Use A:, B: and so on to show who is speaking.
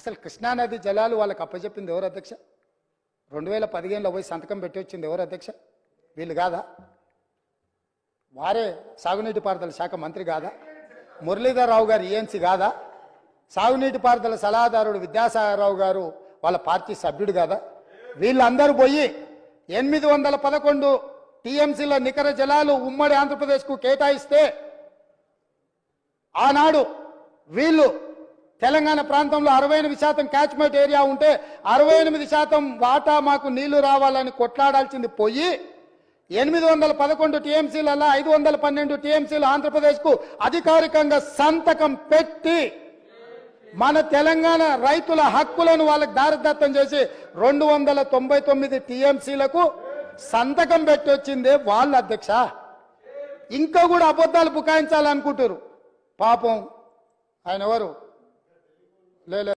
A: అసలు కృష్ణానది జలాలు వాళ్ళకి అప్పచెప్పింది ఎవరు అధ్యక్ష? రెండు వేల పదిహేనులో పోయి సంతకం పెట్టి వచ్చింది ఎవరు అధ్యక్ష? వీళ్ళు కాదా? వారే సాగునీటి పారుదల శాఖ మంత్రి కాదా? మురళీధరరావు గారు ఈఎన్సీ కాదా? సాగునీటి పారుదల సలహాదారుడు విద్యాసాగరరావు గారు వాళ్ళ పార్టీ సభ్యుడు కాదా? వీళ్ళందరూ పోయి ఎనిమిది వందల పదకొండు టీఎంసీల నికర జలాలు ఉమ్మడి ఆంధ్రప్రదేశ్కు కేటాయిస్తే ఆనాడు వీళ్ళు తెలంగాణ ప్రాంతంలో అరవై ఎనిమిది శాతం క్యాచ్మెంట్ ఏరియా ఉంటే అరవై ఎనిమిది శాతం వాటా మాకు నీళ్ళు రావాలని కొట్లాడాల్సింది పోయి ఎనిమిది వందల పదకొండు టీఎంసీలలో ఐదు వందల పన్నెండు టీఎంసీలు ఆంధ్రప్రదేశ్కు అధికారికంగా సంతకం పెట్టి మన తెలంగాణ రైతుల హక్కులను వాళ్ళకి దారిదత్తం చేసి రెండు వందల తొంభై తొమ్మిది టీఎంసీలకు సంతకం పెట్టి వచ్చిందే వాళ్ళ అధ్యక్ష. ఇంకా కూడా అబద్ధాలు బుకాయించాలనుకుంటారు పాపం. ఆయన ఎవరు? لا لا.